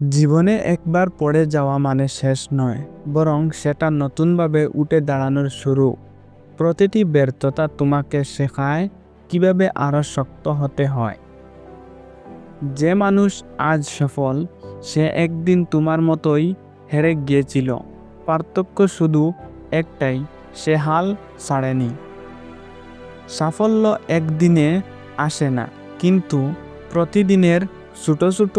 জীবনে একবার পড়ে যাওয়া মানে শেষ নয়, বরং সেটা নতুনভাবে উঠে দাঁড়ানোর শুরু। প্রতিটি ব্যর্থতা তোমাকে শেখায় কীভাবে আরও শক্ত হতে হয়। যে মানুষ আজ সফল, সে একদিন তোমার মতোই হেরে গিয়েছিল। পার্থক্য শুধু একটাই, সে হাল ছাড়েনি। সাফল্য একদিনে আসে না, কিন্তু প্রতিদিনের ছোটো ছোট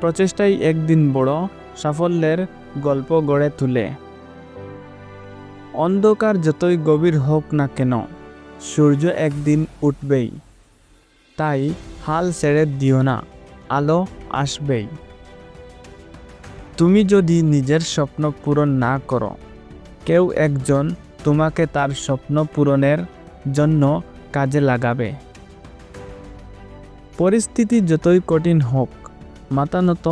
প্রচেষ্টাই একদিন বড় সাফল্যের গল্প গড়ে তুলে। অন্ধকার যতই গভীর হোক না কেন, সূর্য একদিন উঠবেই। তাই হাল ছেড়ে দিও না, আলো আসবেই। তুমি যদি নিজের স্বপ্ন পূরণ না করো, কেউ একজন তোমাকে তার স্বপ্ন পূরণের জন্য কাজে লাগাবে। পরিস্থিতি যতই কঠিন হোক মাথা নত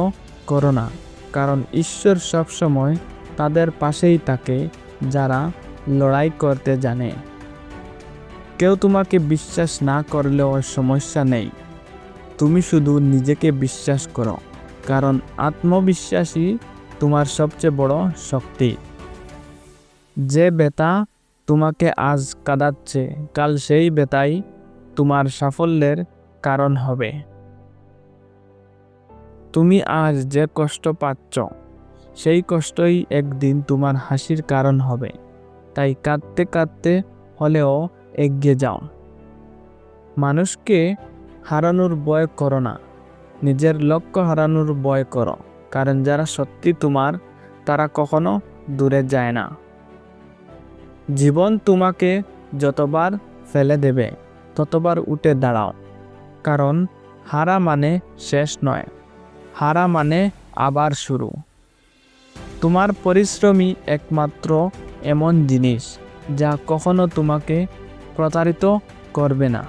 করো না, কারণ ঈশ্বর সবসময় তাদের পাশেই থাকে যারা লড়াই করতে জানে। কেউ তোমাকে বিশ্বাস না করলেও সমস্যা নেই। তুমি শুধু নিজেকে বিশ্বাস করো, কারণ আত্মবিশ্বাসী তোমার সবচেয়ে বড় শক্তি। যে বেতা তোমাকে আজ কাঁদাচ্ছে, কাল সেই বেতাই তোমার সাফল্যের কারণ হবে। তুমি আজ যে কষ্ট পাচ্ছ, সেই কষ্টই একদিন তোমার হাসির কারণ হবে। তাই কাঁদতে কাঁদতে হলেও এগিয়ে যাও। মানুষকে হারানোর ভয় করো না। নিজের লক্ষ্য হারানোর ভয় করো। কারণ যারা সত্যি তোমার, তারা কখনো দূরে যায় না। জীবন তোমাকে যতবার ফেলে দেবে, ততবার উঠে দাঁড়াও। কারণ হারা মানে শেষ নয়। হারা মানে আবার শুরু। তোমার পরিশ্রমই একমাত্র এমন জিনিস যা কখনো তোমাকে প্রতারিত করবে না।